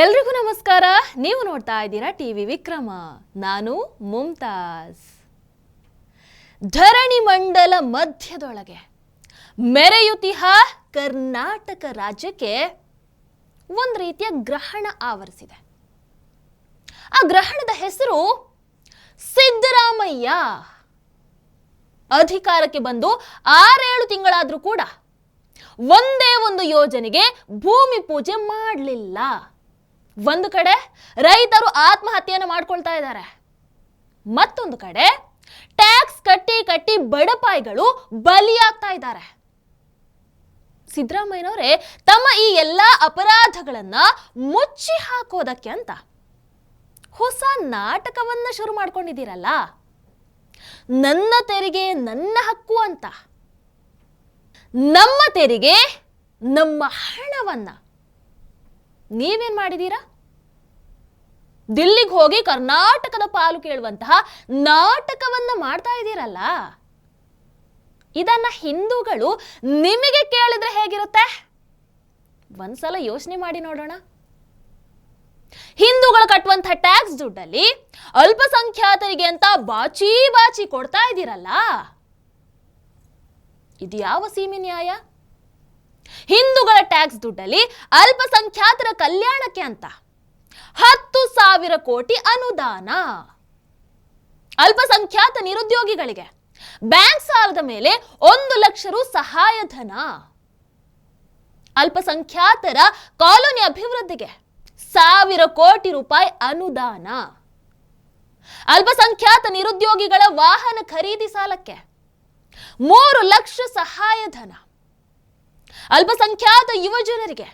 ಎಲ್ರಿಗೂ ನಮಸ್ಕಾರ. ನೀವು ನೋಡ್ತಾ ಇದ್ದೀರಾ ಟಿವಿ ವಿಕ್ರಮ. ನಾನು ಮುಮ್ತಾಜ್ ಧರಣಿ ಮಂಡಲ ಮಧ್ಯದೊಳಗೆ ಮೆರೆಯುತಿಹ ಕರ್ನಾಟಕ ರಾಜ್ಯಕ್ಕೆ ಒಂದು ರೀತಿಯ ಗ್ರಹಣ ಆವರಿಸಿದೆ. ಆ ಗ್ರಹಣದ ಹೆಸರು ಸಿದ್ದರಾಮಯ್ಯ. ಅಧಿಕಾರಕ್ಕೆ ಬಂದು ಆರೇಳು ತಿಂಗಳಾದರೂ ಕೂಡ ಒಂದೇ ಒಂದು ಯೋಜನೆಗೆ ಭೂಮಿ ಪೂಜೆ ಮಾಡಲಿಲ್ಲ. ಒಂದು ಕಡೆ ರೈತರು ಆತ್ಮಹತ್ಯೆಯನ್ನು ಮಾಡ್ಕೊಳ್ತಾ ಇದ್ದಾರೆ, ಮತ್ತೊಂದು ಕಡೆ ಟ್ಯಾಕ್ಸ್ ಕಟ್ಟಿ ಕಟ್ಟಿ ಬಡಪಾಯಿಗಳು ಬಲಿಯಾಗ್ತಾ ಇದ್ದಾರೆ. ಸಿದ್ದರಾಮಯ್ಯನವರೇ, ತಮ್ಮ ಈ ಎಲ್ಲ ಅಪರಾಧಗಳನ್ನ ಮುಚ್ಚಿ ಹಾಕೋದಕ್ಕೆ ಅಂತ ಹೊಸ ನಾಟಕವನ್ನ ಶುರು ಮಾಡ್ಕೊಂಡಿದ್ದೀರಲ್ಲ, ನನ್ನ ತೆರಿಗೆ ನನ್ನ ಹಕ್ಕು ಅಂತ. ನಮ್ಮ ತೆರಿಗೆ ನಮ್ಮ ಹಣವನ್ನ ನೀವೇನ್ ಮಾಡಿದೀರಾ? ದಿಲ್ಲಿಗೆ ಹೋಗಿ ಕರ್ನಾಟಕದ ಪಾಲು ಕೇಳುವಂತಹ ನಾಟಕವನ್ನ ಮಾಡ್ತಾ ಇದ್ದೀರಲ್ಲ? ಇದನ್ನ ಹಿಂದೂಗಳು ನಿಮಗೆ ಕೇಳಿದ್ರೆ ಹೇಗಿರುತ್ತೆ? ಒಂದ್ಸಲ ಯೋಚನೆ ಮಾಡಿ ನೋಡೋಣ. ಹಿಂದೂಗಳು ಕಟ್ಟುವಂತಹ ಟ್ಯಾಕ್ಸ್ ದುಡ್ಡಲ್ಲಿ ಅಲ್ಪಸಂಖ್ಯಾತರಿಗೆ ಅಂತ ಬಾಚಿ ಬಾಚಿ ಕೊಡ್ತಾ ಇದ್ದೀರಲ್ಲ? ಇದು ಯಾವ ಸೀಮೆ ನ್ಯಾಯ? ಹಿಂದೂಗಳ ಟ್ಯಾಕ್ಸ್ ದುಡ್ಡಲ್ಲಿ ಅಲ್ಪಸಂಖ್ಯಾತರ ಕಲ್ಯಾಣಕ್ಕೆ ಅಂತ. ಹತ್ತು ಸಾವಿರ ಕೋಟಿ ಅನುದಾನ. ಅಲ್ಪಸಂಖ್ಯಾತ ನಿರುದ್ಯೋಗಿಗಳಿಗೆ ಬ್ಯಾಂಕ್ ಸಾಲದ ಮೇಲೆ ಒಂದು ಲಕ್ಷ ರು ಸಹಾಯಧನ. ಅಲ್ಪಸಂಖ್ಯಾತರ ಕಾಲೋನಿ ಅಭಿವೃದ್ಧಿಗೆ ಸಾವಿರ ಕೋಟಿ ರೂಪಾಯಿ ಅನುದಾನ. ಅಲ್ಪಸಂಖ್ಯಾತ ನಿರುದ್ಯೋಗಿಗಳ ವಾಹನ ಖರೀದಿ ಸಾಲಕ್ಕೆ ಮೂರು ಲಕ್ಷ ಸಹಾಯಧನ. ಅಲ್ಪಸಂಖ್ಯಾತ ಯುವಜನರಿಗೆ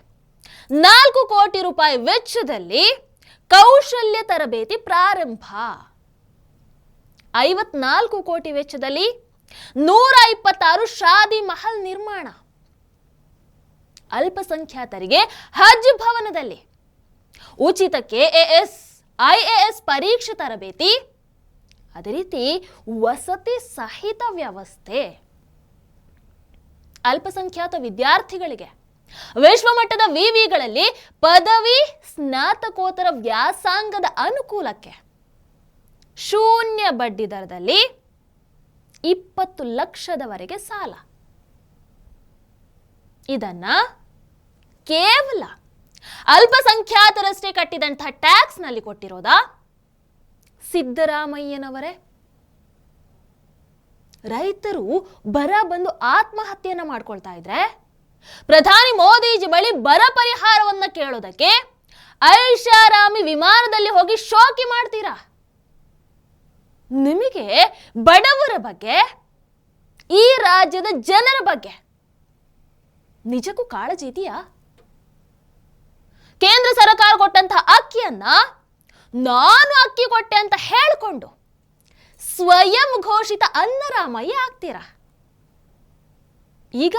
ನಾಲ್ಕು ಕೋಟಿ ರೂಪಾಯಿ ವೆಚ್ಚದಲ್ಲಿ ಕೌಶಲ್ಯ ತರಬೇತಿ ಪ್ರಾರಂಭ. ಐವತ್ನಾಲ್ಕು ಕೋಟಿ ವೆಚ್ಚದಲ್ಲಿ ನೂರ ಇಪ್ಪತ್ತಾರು ಶಾದಿ ಮಹಲ್ ನಿರ್ಮಾಣ. ಅಲ್ಪಸಂಖ್ಯಾತರಿಗೆ ಹಜ್ ಭವನದಲ್ಲಿ ಉಚಿತ ಕೆಎಎಸ್ ಐಎಎಸ್ ಪರೀಕ್ಷೆ ತರಬೇತಿ. ಅದೇ ರೀತಿ ವಸತಿ ಸಹಿತ ವ್ಯವಸ್ಥೆ. ಅಲ್ಪಸಂಖ್ಯಾತ ವಿದ್ಯಾರ್ಥಿಗಳಿಗೆ. ವಿಶ್ವಮಟ್ಟದ ವಿವಿಗಳಲ್ಲಿ ಪದವಿ ಸ್ನಾತಕೋತ್ತರ ವ್ಯಾಸಾಂಗದ ಅನುಕೂಲಕ್ಕೆ ಶೂನ್ಯ ಬಡ್ಡಿ ದರದಲ್ಲಿ ಇಪ್ಪತ್ತು ಲಕ್ಷದವರೆಗೆ ಸಾಲ. ಇದನ್ನ ಕೇವಲ ಅಲ್ಪಸಂಖ್ಯಾತರಷ್ಟೇ ಕಟ್ಟಿದಂತಹ ಟ್ಯಾಕ್ಸ್ನಲ್ಲಿ ಕೊಟ್ಟಿರೋದಾ? ಸಿದ್ದರಾಮಯ್ಯನವರೇ. ರೈತರು ಬರ ಬಂದು ಆತ್ಮಹತ್ಯೆಯನ್ನ ಮಾಡ್ಕೊಳ್ತಾ ಇದ್ರೆ? ಪ್ರಧಾನಿ ಮೋದಿಜಿ ಬಳಿ ಬರ ಪರಿಹಾರವನ್ನ ಕೇಳೋದಕ್ಕೆ ಐಷಾರಾಮಿ ವಿಮಾನದಲ್ಲಿ ಹೋಗಿ ಶೋಕಿ ಮಾಡ್ತೀರಾ? ನಿಮಗೆ ಬಡವರ ಬಗ್ಗೆ, ಈ ರಾಜ್ಯದ ಜನರ ಬಗ್ಗೆ ನಿಜಕ್ಕೂ ಕಾಳಜಿ ಇದೆಯಾ? ಕೇಂದ್ರ ಸರ್ಕಾರ ಕೊಟ್ಟಂತಹ ಅಕ್ಕಿಯನ್ನ ನಾನು ಅಕ್ಕಿ ಕೊಟ್ಟೆ ಅಂತ ಹೇಳಿಕೊಂಡು ಸ್ವಯಂ ಘೋಷಿತ ಅನ್ನರಾಮಯ್ಯ ಆಗ್ತೀರಾ? ಈಗ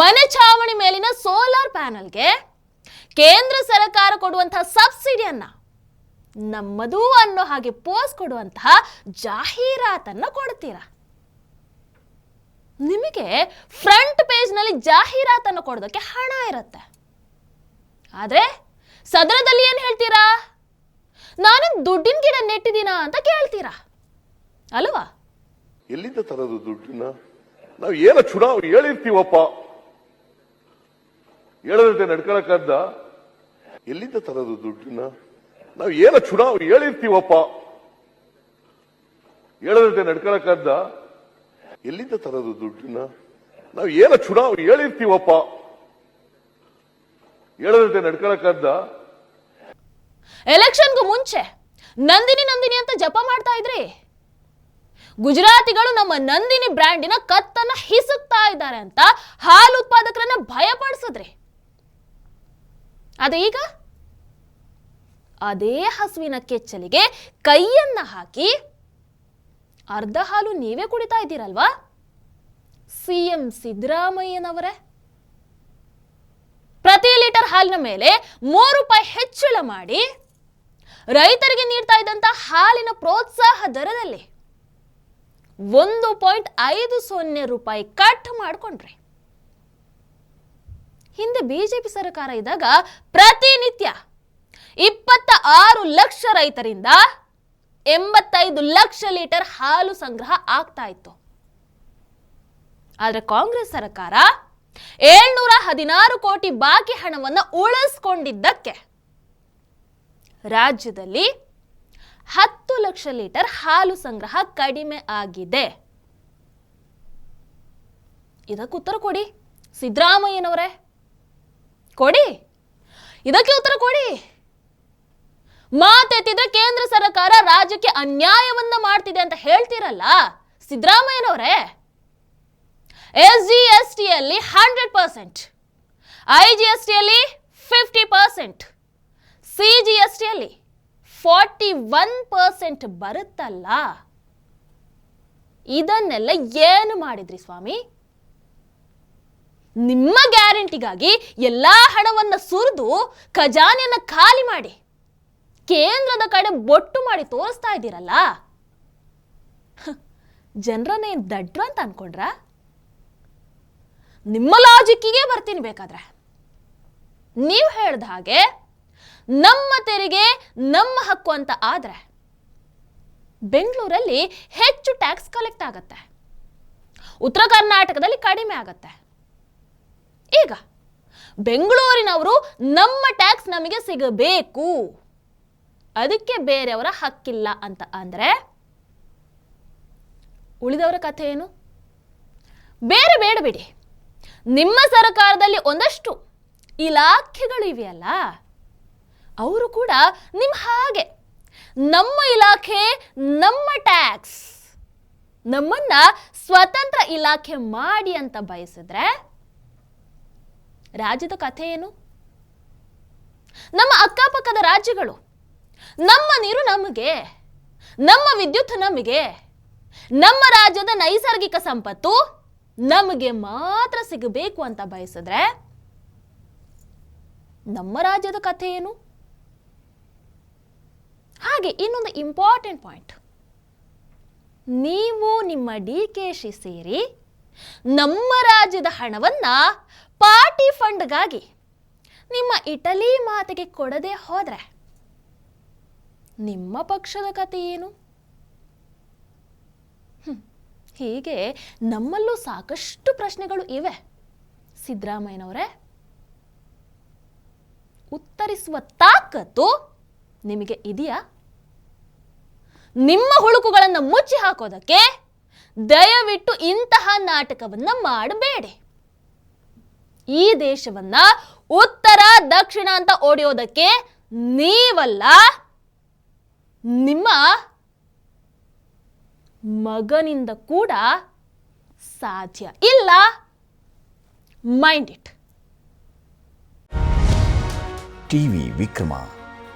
ಮನೆ ಛಾವಣಿ ಮೇಲಿನ ಸೋಲಾರ್ ಪ್ಯಾನಲ್ಗೆ ಕೇಂದ್ರ ಸರ್ಕಾರ ಕೊಡುವಂತಹ ಸಬ್ಸಿಡಿಯನ್ನ ನಮ್ಮದು ಅನ್ನೋ ಹಾಗೆ ಪೋಸ್ ಕೊಡುವಂತಹ ಜಾಹೀರಾತನ್ನ ಕೊಡ್ತೀರಾ? ನಿಮಗೆ ಫ್ರಂಟ್ ಪೇಜ್ನಲ್ಲಿ ಜಾಹೀರಾತನ್ನು ಕೊಡೋದಕ್ಕೆ ಹಣ ಇರುತ್ತೆ. ಆದ್ರೆ ಸದನದಲ್ಲಿ ಏನ್ ಹೇಳ್ತೀರಾ? ನಾನು ದುಡ್ಡಿನ ಗಿಡ ನೆಟ್ಟಿದ್ದೀನಾ ಅಂತ ಕೇಳ್ತೀರಾ? ಅಲ್ವಾ? ಎಲ್ಲಿಂದ ತರೋದು ದುಡ್ಡನ್ನ? ನಾವು ಏನ ಚುನಾವಣೆ ಹೇಳಿರ್ತೀವಪ್ಪ. ಹೇಳದಂತೆ ನಡ್ಕೊಳಕ್ಕದ್ದ ಎಲ್ಲಿಂದ ತರೋದು ದುಡ್ಡನ್ನ? ನಾವು ಏನ ಚುನಾವಣೆ ಹೇಳಿರ್ತೀವಪ್ಪ. ಹೇಳದಂತೆ ನಡ್ಕೊಳಕ್ಕದ್ದ ಎಲ್ಲಿಂದ ತರೋದು ದುಡ್ಡನ್ನ? ನಾವು ಏನ ಚುನಾವಣೆ ಹೇಳಿರ್ತೀವಪ್ಪ. ಹೇಳದಂತೆ ನಡ್ಕೊಳಕ್ಕದ್ದ ಎಲೆಕ್ಷನ್ಗೂ ಮುಂಚೆ ನಂದಿನಿ ನಂದಿನಿ ಅಂತ ಜಪ ಮಾಡ್ತಾ ಇದ್ರಿ? ಗುಜರಾತಿಗಳು ನಮ್ಮ ನಂದಿನಿ ಬ್ರ್ಯಾಂಡಿನ ಕತ್ತನ್ನ ಹಿಸುಕ್ತಾ ಇದ್ದಾರೆ ಅಂತ ಹಾಲು ಉತ್ಪಾದಕರನ್ನ ಭಯಪಡಿಸಿದ್ರಿ. ಅದೇ ಈಗ? ಅದೇ ಹಸುವಿನ ಕೆಚ್ಚಲಿಗೆ ಕೈಯನ್ನ ಹಾಕಿ ಅರ್ಧ ಹಾಲು ನೀವೇ ಕುಡಿತಾ ಇದ್ದೀರಲ್ವಾ? ಸಿಎಂ ಸಿದ್ದರಾಮಯ್ಯನವರೇ. ಪ್ರತಿ ಲೀಟರ್ ಹಾಲಿನ ಮೇಲೆ ಮೂರು ರೂಪಾಯಿ ಹೆಚ್ಚಳ ಮಾಡಿ ರೈತರಿಗೆ ನೀಡ್ತಾ ಇದ್ದಂತ ಹಾಲಿನ ಪ್ರೋತ್ಸಾಹ ದರದಲ್ಲಿ ಒಂದು ಪಾಯಿಂಟ್ ಐದು ಸೊನ್ನೆ ರೂಪಾಯಿ ಕಟ್ ಮಾಡ್ಕೊಂಡ್ರೆ. ಹಿಂದೆ ಬಿಜೆಪಿ ಸರ್ಕಾರ ಇದ್ದಾಗ ಪ್ರತಿನಿತ್ಯ ಇಪ್ಪತ್ತ ಆರು ಲಕ್ಷ ರೈತರಿಂದ ಎಂಬತ್ತೈದು ಲಕ್ಷ ಲೀಟರ್ ಹಾಲು ಸಂಗ್ರಹ ಆಗ್ತಾ ಇತ್ತು. ಆದರೆ ಕಾಂಗ್ರೆಸ್ ಸರ್ಕಾರ ಏಳ್ನೂರ ಹದಿನಾರು ಕೋಟಿ ಬಾಕಿ ಹಣವನ್ನು ಉಳಿಸ್ಕೊಂಡಿದ್ದಕ್ಕೆ ರಾಜ್ಯದಲ್ಲಿ ಲಕ್ಷ ಲೀಟರ್ ಹಾಲು ಸಂಗ್ರಹ ಕಡಿಮೆ ಆಗಿದೆ. ಇದಕ್ಕೆ ಉತ್ತರ ಕೊಡಿ. ಸಿದ್ದರಾಮಯ್ಯನವರೇ. ಕೊಡಿ. ಇದಕ್ಕೆ ಉತ್ತರ ಕೊಡಿ. ಮಾತೆತ್ತಿದ ಕೇಂದ್ರ ಸರ್ಕಾರ ರಾಜ್ಯಕ್ಕೆ ಅನ್ಯಾಯವನ್ನ ಮಾಡ್ತಿದೆ ಅಂತ ಹೇಳ್ತೀರಲ್ಲ? ಸಿದ್ದರಾಮಯ್ಯನವರೇ. S G S ಟಿಯಲ್ಲಿ hundred percent I G S ಟಿಯಲ್ಲಿ fifty percent C G S ಟಿಯಲ್ಲಿ forty one percent ಬರುತ್ತಲ್ಲ? ಇದನ್ನೆಲ್ಲ ಏನು ಮಾಡಿದ್ರಿ ಸ್ವಾಮಿ? ನಿಮ್ಮ ಗ್ಯಾರಂಟಿಗಾಗಿ ಎಲ್ಲ ಹಣವನ್ನ ಸುರಿದು ಖಜಾನೆಯನ್ನು ಖಾಲಿ ಮಾಡಿ, ಕೇಂದ್ರದ ಕಡೆ ಬೊಟ್ಟು ಮಾಡಿ ತೋರಿಸ್ತಾ ಇದ್ದೀರಲ್ಲ? ಜನರನ್ನೇನ್ ದಡ್ರು ಅಂತ ಅನ್ಕೊಂಡ್ರ? ನಿಮ್ಮ ಲಾಜಿಕ್ಕಿಗೆ ಬರ್ತೀನಿ ಬೇಕಾದ್ರೆ. ನೀವು ಹೇಳ್ದ ಹಾಗೆ ನಮ್ಮ ತೆರಿಗೆ, ನಮ್ಮ ಹಕ್ಕು ಅಂತ ಆದರೆ ಬೆಂಗಳೂರಲ್ಲಿ ಹೆಚ್ಚು ಟ್ಯಾಕ್ಸ್ ಕಲೆಕ್ಟ್ ಆಗುತ್ತೆ. ಉತ್ತರ ಕರ್ನಾಟಕದಲ್ಲಿ ಕಡಿಮೆ ಆಗತ್ತೆ. ಈಗ ಬೆಂಗಳೂರಿನವರು ನಮ್ಮ ಟ್ಯಾಕ್ಸ್ ನಮಗೆ ಸಿಗಬೇಕು. ಅದಕ್ಕೆ ಬೇರೆಯವರ ಹಕ್ಕಿಲ್ಲ ಅಂತ ಅಂದರೆ ಉಳಿದವರ ಕಥೆ ಏನು? ಬೇರೆ ಬೇಡ ಬಿಡಿ. ನಿಮ್ಮ ಸರ್ಕಾರದಲ್ಲಿ ಒಂದಷ್ಟು ಇಲಾಖೆಗಳು ಇವೆಯಲ್ಲ. ಅವರು ಕೂಡ ನಿಮ್ಮ ಹಾಗೆ. ನಮ್ಮ ಇಲಾಖೆ, ನಮ್ಮ ಟ್ಯಾಕ್ಸ್. ನಮ್ಮನ್ನ ಸ್ವತಂತ್ರ ಇಲಾಖೆ ಮಾಡಿ ಅಂತ ಬಯಸಿದ್ರೆ ರಾಜ್ಯದ ಕಥೆ ಏನು? ನಮ್ಮ ಅಕ್ಕಪಕ್ಕದ ರಾಜ್ಯಗಳು, ನಮ್ಮ ನೀರು ನಮಗೆ, ನಮ್ಮ ವಿದ್ಯುತ್ ನಮಗೆ, ನಮ್ಮ ರಾಜ್ಯದ ನೈಸರ್ಗಿಕ ಸಂಪತ್ತು ನಮಗೆ ಮಾತ್ರ ಸಿಗಬೇಕು ಅಂತ ಬಯಸಿದ್ರೆ ನಮ್ಮ ರಾಜ್ಯದ ಕಥೆ ಏನು? ಹಾಗೆ ಇನ್ನೊಂದು ಇಂಪಾರ್ಟೆಂಟ್ ಪಾಯಿಂಟ್ ನೀವು ನಿಮ್ಮ ಡಿ ಕೆ ಶಿ ಸೇರಿ ನಮ್ಮ ರಾಜ್ಯದ ಹಣವನ್ನ ಪಾರ್ಟಿ ಫಂಡ್ಗಾಗಿ ನಿಮ್ಮ ಇಟಲಿ ಮಾತಿಗೆ ಕೊಡದೆ ಹೋದ್ರೆ ನಿಮ್ಮ ಪಕ್ಷದ ಕತೆ ಏನು? ಹೀಗೆ ನಮ್ಮಲ್ಲೂ ಸಾಕಷ್ಟು ಪ್ರಶ್ನೆಗಳು ಇವೆ. ಸಿದ್ದರಾಮಯ್ಯನವರೇ, ಉತ್ತರಿಸುವ ತಾಕತ್ತು ನಿಮಗೆ ಇದೆಯಾ? ನಿಮ್ಮ ಹುಳುಕುಗಳನ್ನು ಮುಚ್ಚಿ ಹಾಕೋದಕ್ಕೆ ದಯವಿಟ್ಟು ಇಂತಹ ನಾಟಕವನ್ನ ಮಾಡಬೇಡಿ. ಈ ದೇಶವನ್ನ ಉತ್ತರ, ದಕ್ಷಿಣ ಅಂತ ಓಡಿಯೋದಕ್ಕೆ ನೀವಲ್ಲ, ನಿಮ್ಮ ಮಗನಿಂದ ಕೂಡ ಸಾಧ್ಯ ಇಲ್ಲ. Mind it TV Vikrama.